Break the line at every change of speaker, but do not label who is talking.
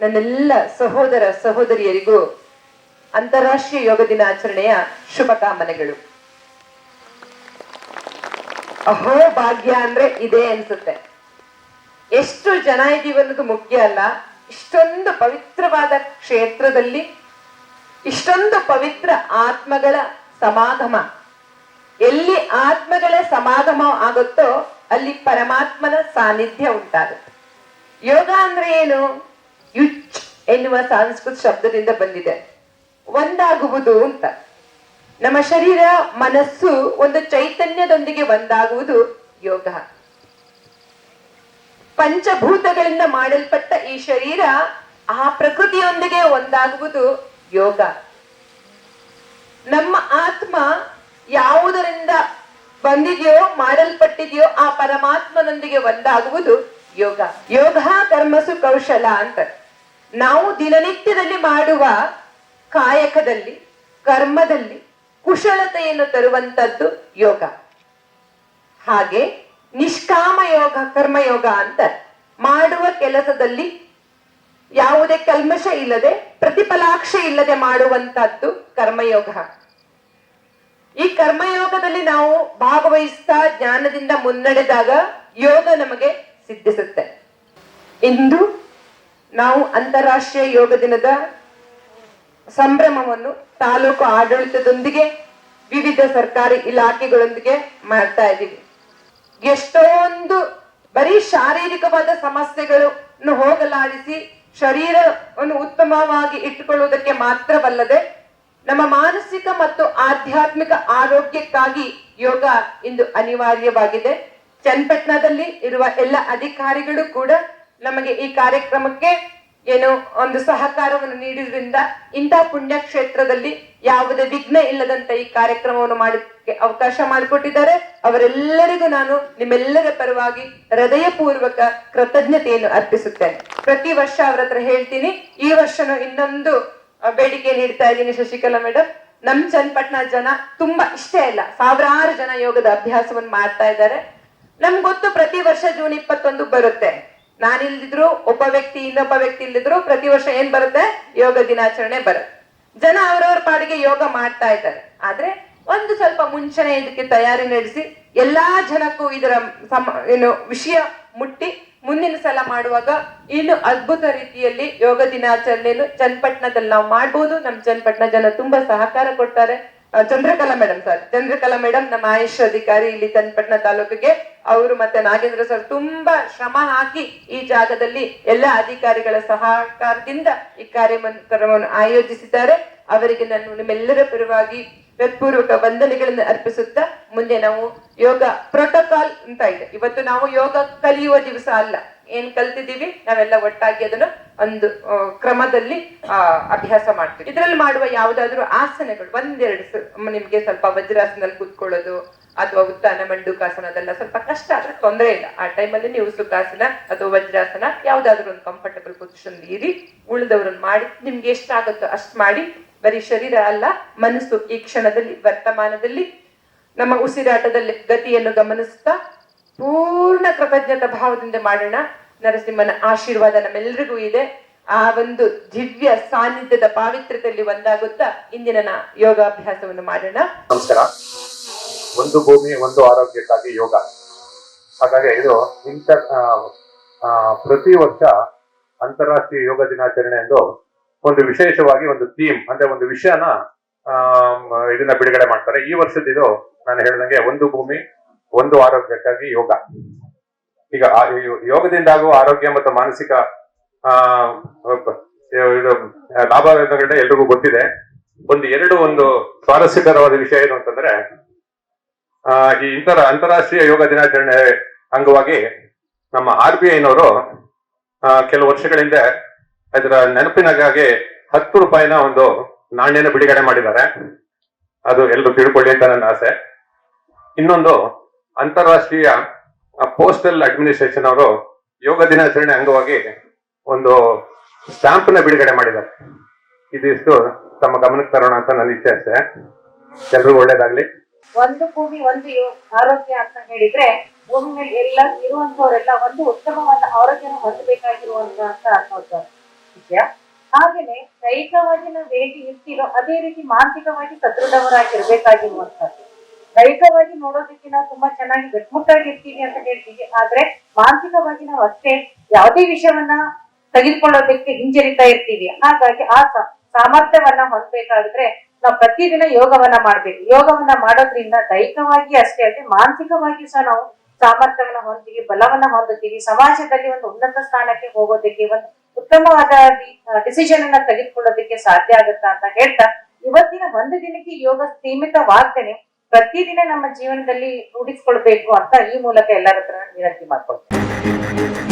ನನ್ನೆಲ್ಲ ಸಹೋದರ ಸಹೋದರಿಯರಿಗೂ ಅಂತಾರಾಷ್ಟ್ರೀಯ ಯೋಗ ದಿನಾಚರಣೆಯ ಶುಭಕಾಮನೆಗಳು ಅಹೋ, ಭಾಗ್ಯ ಅಂದ್ರೆ ಇದೇ ಅನ್ಸುತ್ತೆ. ಎಷ್ಟು ಜನ ಅನ್ನೋದು ಮುಖ್ಯ ಅಲ್ಲ, ಇಷ್ಟೊಂದು ಪವಿತ್ರವಾದ ಕ್ಷೇತ್ರದಲ್ಲಿ, ಇಷ್ಟೊಂದು ಪವಿತ್ರ ಆತ್ಮಗಳ ಸಮಾಗಮ. ಎಲ್ಲಿ ಆತ್ಮಗಳ ಸಮಾಗಮ ಆಗುತ್ತೋ ಅಲ್ಲಿ ಪರಮಾತ್ಮನ ಸಾನ್ನಿಧ್ಯ ಉಂಟಾಗುತ್ತೆ. ಯೋಗ ಅಂದ್ರೆ ಏನು? ಯುಚ್ ಎನ್ನುವ ಸಾಂಸ್ಕೃತ ಶಬ್ದದಿಂದ ಬಂದಿದೆ. ಒಂದಾಗುವುದು ಅಂತ. ನಮ್ಮ ಶರೀರ, ಮನಸ್ಸು ಒಂದು ಚೈತನ್ಯದೊಂದಿಗೆ ಒಂದಾಗುವುದು ಯೋಗ. ಪಂಚಭೂತಗಳಿಂದ ಮಾಡಲ್ಪಟ್ಟ ಈ ಶರೀರ, ಆ ಪ್ರಕೃತಿಯೊಂದಿಗೆ ಒಂದಾಗುವುದು ಯೋಗ. ನಮ್ಮ ಆತ್ಮ ಯಾವುದರಿಂದ ಬಂದಿದೆಯೋ, ಮಾಡಲ್ಪಟ್ಟಿದೆಯೋ, ಆ ಪರಮಾತ್ಮನೊಂದಿಗೆ ಒಂದಾಗುವುದು ಯೋಗ. ಯೋಗ, ಕರ್ಮಸು, ಕೌಶಲ ಅಂತ. ನಾವು ದಿನನಿತ್ಯದಲ್ಲಿ ಮಾಡುವ ಕಾಯಕದಲ್ಲಿ, ಕರ್ಮದಲ್ಲಿ ಕುಶಲತೆಯನ್ನು ತರುವಂತದ್ದು ಯೋಗ. ಹಾಗೆ ನಿಷ್ಕಾಮ ಯೋಗ ಕರ್ಮಯೋಗ ಅಂತ ಮಾಡುವ ಕೆಲಸದಲ್ಲಿ ಯಾವುದೇ ಕಲ್ಮಶ ಇಲ್ಲದೆ, ಪ್ರತಿಫಲಾಕ್ಷೆ ಇಲ್ಲದೆ ಮಾಡುವಂತಹದ್ದು ಕರ್ಮಯೋಗ ಈ ಕರ್ಮಯೋಗದಲ್ಲಿ ನಾವು ಭಾಗವಹಿಸ್ತಾ ಜ್ಞಾನದಿಂದ ಮುನ್ನಡೆದಾಗ ಯೋಗ ನಮಗೆ ಸಿದ್ಧಿಸುತ್ತೆ. ಇಂದು ನಾವು ಅಂತಾರಾಷ್ಟ್ರೀಯ ಯೋಗ ದಿನದ ಸಂಭ್ರಮವನ್ನು ತಾಲೂಕು ಆಡಳಿತದೊಂದಿಗೆ ವಿವಿಧ ಸರ್ಕಾರಿ ಇಲಾಖೆಗಳೊಂದಿಗೆ ಮಾಡ್ತಾ ಇದ್ದೀವಿ. ಎಷ್ಟೊಂದು ಬರೀ ಶಾರೀರಿಕವಾದ ಸಮಸ್ಯೆಗಳನ್ನು ಹೋಗಲಾಡಿಸಿ ಶರೀರವನ್ನು ಉತ್ತಮವಾಗಿ ಇಟ್ಟುಕೊಳ್ಳುವುದಕ್ಕೆ ಮಾತ್ರವಲ್ಲದೆ ನಮ್ಮ ಮಾನಸಿಕ ಮತ್ತು ಆಧ್ಯಾತ್ಮಿಕ ಆರೋಗ್ಯಕ್ಕಾಗಿ ಯೋಗ ಇಂದು ಅನಿವಾರ್ಯವಾಗಿದೆ. ಚನ್ನಪಟ್ಟಣದಲ್ಲಿ ಇರುವ ಎಲ್ಲ ಅಧಿಕಾರಿಗಳು ಕೂಡ ನಮಗೆ ಈ ಕಾರ್ಯಕ್ರಮಕ್ಕೆ ಏನು ಒಂದು ಸಹಕಾರವನ್ನು ನೀಡಿದ್ರಿಂದ ಇಂತಹ ಪುಣ್ಯ ಕ್ಷೇತ್ರದಲ್ಲಿ ಯಾವುದೇ ವಿಘ್ನ ಇಲ್ಲದಂತ ಈ ಕಾರ್ಯಕ್ರಮವನ್ನು ಮಾಡಕ್ಕೆ ಅವಕಾಶ ಮಾಡಿಕೊಟ್ಟಿದ್ದಾರೆ. ಅವರೆಲ್ಲರಿಗೂ ನಾನು ನಿಮ್ಮೆಲ್ಲರ ಪರವಾಗಿ ಹೃದಯಪೂರ್ವಕ ಕೃತಜ್ಞತೆಯನ್ನು ಅರ್ಪಿಸುತ್ತೇನೆ. ಪ್ರತಿ ವರ್ಷ ಅವ್ರ ಹತ್ರ ಹೇಳ್ತೀನಿ. ಈ ವರ್ಷನೂ ಇನ್ನೊಂದು ಬೇಡಿಕೆ ನೀಡ್ತಾ ಇದ್ದೀನಿ ಶಶಿಕಲಾ ಮೇಡಮ್ ನಮ್ ಚನ್ನಪಟ್ಟಣ ಜನ ತುಂಬಾ ಇಷ್ಟೇ ಇಲ್ಲ ಸಾವಿರಾರು ಜನ ಯೋಗದ ಅಭ್ಯಾಸವನ್ನು ಮಾಡ್ತಾ ಇದ್ದಾರೆ. ನಮ್ಗೊತ್ತು ಪ್ರತಿ ವರ್ಷ ಜೂನ್ ಇಪ್ಪತ್ತೊಂದು ಬರುತ್ತೆ. ನಾನಿಲ್ದಿದ್ರು ಒಬ್ಬ ವ್ಯಕ್ತಿ, ಇನ್ನೊಬ್ಬ ವ್ಯಕ್ತಿ ಇಲ್ದಿದ್ರು ಪ್ರತಿ ವರ್ಷ ಏನ್ ಬರುತ್ತೆ? ಯೋಗ ದಿನಾಚರಣೆ ಬರುತ್ತೆ. ಜನ ಅವರವ್ರ ಪಾಡಿಗೆ ಯೋಗ ಮಾಡ್ತಾ ಇದ್ದಾರೆ. ಆದ್ರೆ ಒಂದು ಸ್ವಲ್ಪ ಮುಂಚೆನೆ ಇದಕ್ಕೆ ತಯಾರಿ ನಡೆಸಿ ಎಲ್ಲಾ ಜನಕ್ಕೂ ಇದರ ಸಮ, ಏನು ವಿಷಯ ಮುಟ್ಟಿ ಮುಂದಿನ ಸಲ ಮಾಡುವಾಗ ಇನ್ನು ಅದ್ಭುತ ರೀತಿಯಲ್ಲಿ ಯೋಗ ದಿನಾಚರಣೆಯನ್ನು ಚನ್ನಪಟ್ಟಣದಲ್ಲಿ ನಾವು ಮಾಡ್ಬೋದು. ನಮ್ಮ ಚನ್ನಪಟ್ಟಣ ಜನ ತುಂಬಾ ಸಹಕಾರ ಕೊಡ್ತಾರೆ. Chandrakala madam sir. Chandrakala madam ನಮ್ಮ ಆಯುಷ್ ಅಧಿಕಾರಿ ಇಲ್ಲಿ ಚನ್ನಪಟ್ಟಣ ತಾಲೂಕಿಗೆ. ಅವರು ಮತ್ತೆ ನಾಗೇಂದ್ರ ಸರ್ ತುಂಬಾ ಶ್ರಮ ಹಾಕಿ ಈ ಜಾಗದಲ್ಲಿ ಎಲ್ಲ ಅಧಿಕಾರಿಗಳ ಸಹಕಾರದಿಂದ ಈ ಕಾರ್ಯಕ್ರಮವನ್ನು ಆಯೋಜಿಸಿದ್ದಾರೆ. ಅವರಿಗೆ ನಾನು ನಿಮ್ಮೆಲ್ಲರ ಪರವಾಗಿ ಹೃತ್ಪೂರ್ವಕ ವಂದನೆಗಳನ್ನು ಅರ್ಪಿಸುತ್ತಾ ಮುಂದೆ ನಾವು ಯೋಗ ಪ್ರೋಟೋಕಾಲ್ ಅಂತ ಇದೆ. ಇವತ್ತು ನಾವು ಯೋಗ ಕಲಿಯುವ ದಿವಸ ಅಲ್ಲ. ಏನ್ ಕಲ್ತಿದ್ದೀವಿ? ನಾವೆಲ್ಲ ಒಟ್ಟಾಗಿ ಅದನ್ನು ಒಂದು ಕ್ರಮದಲ್ಲಿ ಆ, ಅಭ್ಯಾಸ ಮಾಡ್ತೀವಿ. ಇದರಲ್ಲಿ ಮಾಡುವ ಯಾವುದಾದ್ರೂ ಆಸನಗಳು ಒಂದೆರಡು ನಿಮ್ಗೆ ಸ್ವಲ್ಪ ವಜ್ರಾಸನದಲ್ಲಿ ಕೂತ್ಕೊಳ್ಳೋದು ಅಥವಾ ಉತ್ತಾನ ಮಂಡುಕಾಸನ ಅದೆಲ್ಲ ಸ್ವಲ್ಪ ಕಷ್ಟ ಆದ್ರೆ ತೊಂದರೆ ಇಲ್ಲ. ಆ ಟೈಮಲ್ಲಿ ನೀವು ಸುಖಾಸನ ಅಥವಾ ವಜ್ರಾಸನ ಯಾವ್ದಾದ್ರು ಒಂದು ಕಂಫರ್ಟಬಲ್ ಪೊಸಿಷನ್ ಇರಿ ಉಳಿದವ್ರನ್ನ ಮಾಡಿ ನಿಮ್ಗೆ ಎಷ್ಟಾಗುತ್ತೋ ಅಷ್ಟು ಮಾಡಿ ಬರೀ ಶರೀರ ಅಲ್ಲ, ಮನಸ್ಸು ಈ ಕ್ಷಣದಲ್ಲಿ, ವರ್ತಮಾನದಲ್ಲಿ, ನಮ್ಮ ಉಸಿರಾಟದಲ್ಲಿ ಗತಿಯನ್ನು ಗಮನಿಸ್ತಾ ಪೂರ್ಣ ಕೃತಜ್ಞತಾ ಭಾವದಿಂದ ಮಾಡೋಣ. ನರಸಿಂಹನ ಆಶೀರ್ವಾದ ನಮ್ಮೆಲ್ಲರಿಗೂ ಇದೆ. ಆ ಒಂದು ದಿವ್ಯ ಸಾನ್ನಿಧ್ಯದ ಪಾವಿತ್ರ್ಯದಲ್ಲಿ ಒಂದಾಗುತ್ತಾ ಇಂದಿನ ಯೋಗಾಭ್ಯಾಸವನ್ನು ಮಾಡೋಣ.
ನಮಸ್ಕಾರ. ಒಂದು ಭೂಮಿ, ಒಂದು ಆರೋಗ್ಯಕ್ಕಾಗಿ ಯೋಗ. ಹಾಗಾಗಿ ಇದು ಇಂಟರ್ ಪ್ರತಿ ವರ್ಷ ಅಂತಾರಾಷ್ಟ್ರೀಯ ಯೋಗ ದಿನಾಚರಣೆ ಎಂದು ಒಂದು ವಿಶೇಷವಾಗಿ ಒಂದು ಥೀಮ್ ಅಂದ್ರೆ ಒಂದು ವಿಷಯನ ಇದನ್ನ ಬಿಡುಗಡೆ ಮಾಡ್ತಾರೆ. ಈ ವರ್ಷದ ಇದು ನಾನು ಹೇಳ್ದಂಗೆ ಒಂದು ಭೂಮಿ, ಒಂದು ಆರೋಗ್ಯಕ್ಕಾಗಿ ಯೋಗ. ಈಗ ಯೋಗದಿಂದಾಗುವ ಆರೋಗ್ಯ ಮತ್ತು ಮಾನಸಿಕ ಇದು ಲಾಭಗಳನ್ನ ಎಲ್ರಿಗೂ ಗೊತ್ತಿದೆ. ಒಂದು ಎರಡು ಒಂದು ಸ್ವಾರಸ್ಯಕರವಾದ ವಿಷಯ ಏನು ಅಂತಂದ್ರೆ ಈ ಇಂತರ ಅಂತಾರಾಷ್ಟ್ರೀಯ ಯೋಗ ದಿನಾಚರಣೆ ಅಂಗವಾಗಿ ನಮ್ಮ ಆರ್ ಬಿ ಐನವರು ಕೆಲವು ವರ್ಷಗಳ ಹಿಂದೆ ಅದರ ನೆನಪಿನಾಗೆ ಹತ್ತು ರೂಪಾಯಿನ ಒಂದು ನಾಣ್ಯನ ಬಿಡುಗಡೆ ಮಾಡಿದ್ದಾರೆ. ಅದು ಎಲ್ಲರೂ ತಿಳ್ಕೊಳ್ಳಿ ಅಂತ ನನ್ನ ಆಸೆ. ಇನ್ನೊಂದು ಅಂತಾರಾಷ್ಟ್ರೀಯ ಪೋಸ್ಟಲ್ ಅಡ್ಮಿನಿಸ್ಟ್ರೇಷನ್ ಅವರು ಯೋಗ ದಿನಾಚರಣೆ ಅಂಗವಾಗಿ ಒಂದು ಸ್ಟಾಂಪ್ನ ಬಿಡುಗಡೆ ಮಾಡಿದ್ದಾರೆ. ಇದಿಷ್ಟು ತಮ್ಮ ಗಮನಕ್ಕೆ ತರೋಣ ಅಂತ ನನ್ನ ಇಚ್ಛೆ ಅಷ್ಟೇ. ಎಲ್ರಿಗೂ ಒಳ್ಳೇದಾಗ್ಲಿ.
ಒಂದು ಭೂಮಿ, ಒಂದು ಆರೋಗ್ಯ ಅಂತ ಹೇಳಿದ್ರೆ ಭೂಮಿ ಎಲ್ಲ ಇರುವಂತವರೆಲ್ಲ ಒಂದು ಉತ್ತಮವಾದ ಆರೋಗ್ಯನ ಹೊಂದಬೇಕಾಗಿರುವಂತ ಅಂತ ವಿಷಯ ಹಾಗೇನೆ ದೈಹಿಕವಾಗಿ ನಾವು ಹೇಗೆ ಇರ್ತೀರೋ ಅದೇ ರೀತಿ ಮಾನಸಿಕವಾಗಿ ಸದೃಢವರಾಗಿರ್ಬೇಕಾಗಿರುವಂತದ್ದು ದೈಹಿಕವಾಗಿ ನೋಡೋದಕ್ಕೆ ನಾವು ತುಂಬಾ ಚೆನ್ನಾಗಿ ಗಟ್ಟಮುಟ್ಟಾಗಿರ್ತೀವಿ ಅಂತ ಹೇಳ್ತೀವಿ. ಆದ್ರೆ ಮಾನಸಿಕವಾಗಿ ನಾವು ಅಷ್ಟೇ ಯಾವುದೇ ವಿಷಯವನ್ನ ತೆಗೆದುಕೊಳ್ಳೋದಕ್ಕೆ ಹಿಂಜರಿತಾ ಇರ್ತೀವಿ. ಹಾಗಾಗಿ ಆ ಸಾಮರ್ಥ್ಯವನ್ನ ಹೊಂದಬೇಕಾದ್ರೆ ನಾವು ಪ್ರತಿದಿನ ಯೋಗವನ್ನ ಮಾಡ್ಬೇಕು. ಯೋಗವನ್ನ ಮಾಡೋದ್ರಿಂದ ದೈಹಿಕವಾಗಿ ಅಷ್ಟೇ ಅಲ್ಲದೆ ಮಾನಸಿಕವಾಗಿ ಸಹ ನಾವು ಸಾಮರ್ಥ್ಯವನ್ನ ಹೊಂದ್ತೀವಿ, ಬಲವನ್ನ ಹೊಂದುತ್ತೀವಿ. ಸಮಾಜದಲ್ಲಿ ಒಂದು ಉನ್ನತ ಸ್ಥಾನಕ್ಕೆ ಹೋಗೋದಕ್ಕೆ ಒಂದು ಉತ್ತಮವಾದ ಡಿಸಿಷನ್ ಅನ್ನ ತೆಗೆದುಕೊಳ್ಳೋದಕ್ಕೆ ಸಾಧ್ಯ ಆಗುತ್ತಾ ಅಂತ ಹೇಳ್ತಾ, ಇವತ್ತಿನ ಒಂದು ದಿನಕ್ಕೆ ಯೋಗ ಸೀಮಿತವಾಗ್ದೇನೆ ಪ್ರತಿದಿನ ನಮ್ಮ ಜೀವನದಲ್ಲಿ ರೂಢಿಸ್ಕೊಳ್ಬೇಕು ಅಂತ ಈ ಮೂಲಕ ಎಲ್ಲರ ಹತ್ರ ವಿನಂತಿ ಮಾಡ್ಕೊಳ್ತೇನೆ.